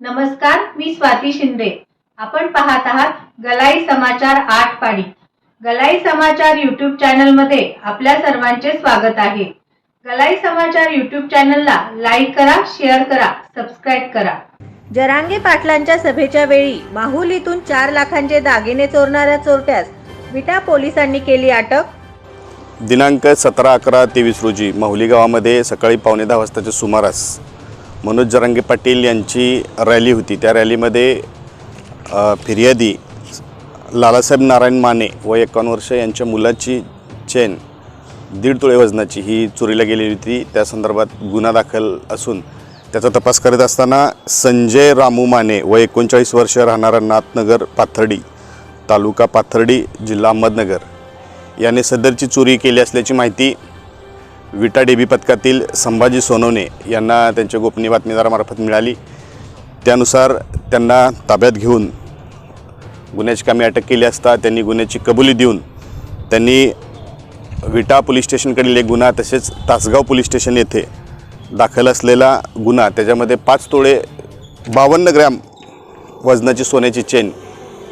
नमस्कार मी स्वाती शिंदे. आपण पाहत आहात गलाई समाचार आठ पाडी. गलाई समाचार युट्यूब चॅनलमध्ये आपल्या सर्वांचे स्वागत आहे. गलाई समाचार युट्यूब चॅनलला लाईक करा शेअर करा सबस्क्राईब करा. जरांगे पाटलांच्या सभेच्या वेळी माहुलीतून चार लाखांचे दागिने चोरणाऱ्या चोरट्यास विटा पोलिसांनी केली अटक? दिनांक सतरा अकरा तेवीस रोजी माहुली गावामध्ये सकाळी पावणे दहा वाजताच्या सुमारास मनोज जरांगे पाटील यांची रॅली होती. त्या रॅलीमध्ये फिर्यादी लालासाहेब नारायण माने व एकावन्न वर्ष यांच्या मुलाची चेन दीड तुळे वजनाची ही चोरीला गेलेली होती. त्या संदर्भात गुन्हा दाखल असून त्याचा तपास करत असताना संजय रामू माने व एकोणचाळीस वर्ष राहणारा नाथनगर पाथर्डी तालुका पाथर्डी जिल्हा अहमदनगर याने सदरची चोरी केली असल्याची माहिती विटा डेबी पथकातील संभाजी सोनवणे यांना त्यांच्या गोपनीय बातमीदारामार्फत मिळाली. त्यानुसार त्यांना ताब्यात घेऊन गुन्ह्याची कामे अटक केली असता त्यांनी गुन्ह्याची कबुली देऊन त्यांनी विटा पोलीस स्टेशनकडील एक गुन्हा तसेच तासगाव पोलीस स्टेशन येथे दाखल असलेला गुन्हा त्याच्यामध्ये पाच तोळे बावन्न ग्रॅम वजनाची सोन्याची चेन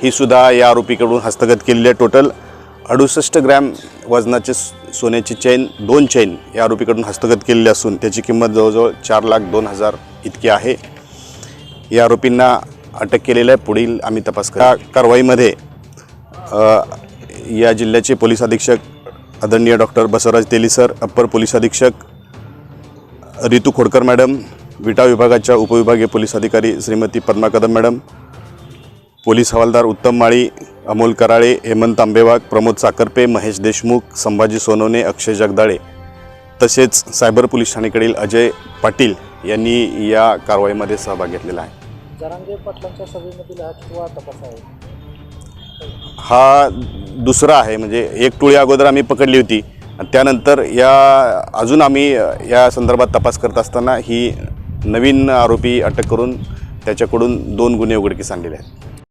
ही सुद्धा या आरोपीकडून हस्तगत केलेली आहे. टोटल अडुसष्ट ग्रॅम वजनाचे सोन्याची चेन दोन चेन या आरोपीकडून हस्तगत केलेली असून त्याची किंमत जवळजवळ चार लाख दोन हजार इतकी आहे. या आरोपींना अटक केलेलं आहे. पुढील आम्ही तपास करा. कारवाईमध्ये या जिल्ह्याचे पोलीस अधीक्षक आदरणीय doctor Basavaraj Teli sir upper police अधीक्षक रितू खोडकर मॅडम विटा विभागाच्या उपविभागीय पोलीस अधिकारी श्रीमती पद्मा कदम मॅडम पोलीस हवालदार उत्तम माळी अमोल कराळे हेमंत आंबेवाग प्रमोद साखरपे महेश देशमुख संभाजी सोनवणे अक्षय जगदाळे तसेच सायबर पोलीस ठाणेकडील अजय पाटील यांनी या कारवाईमध्ये सहभाग घेतलेला आहे. जरांगे पाटलांच्या सभेमधील हा कितवा तपास आहे? हा दुसरा आहे म्हणजे एक टोळी अगोदर आम्ही पकडली होती. आणि त्यानंतर या अजून आम्ही या संदर्भात तपास करत असताना ही नवीन आरोपी अटक करून त्याच्याकडून दोन गुन्हे उघडकीस आणलेले आहेत.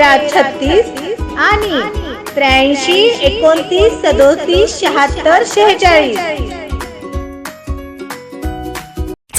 तेरा छत्तीस आणि त्र्याऐंशी एकोणतीस सदोतीस शहात्तर शेहेचाळीस.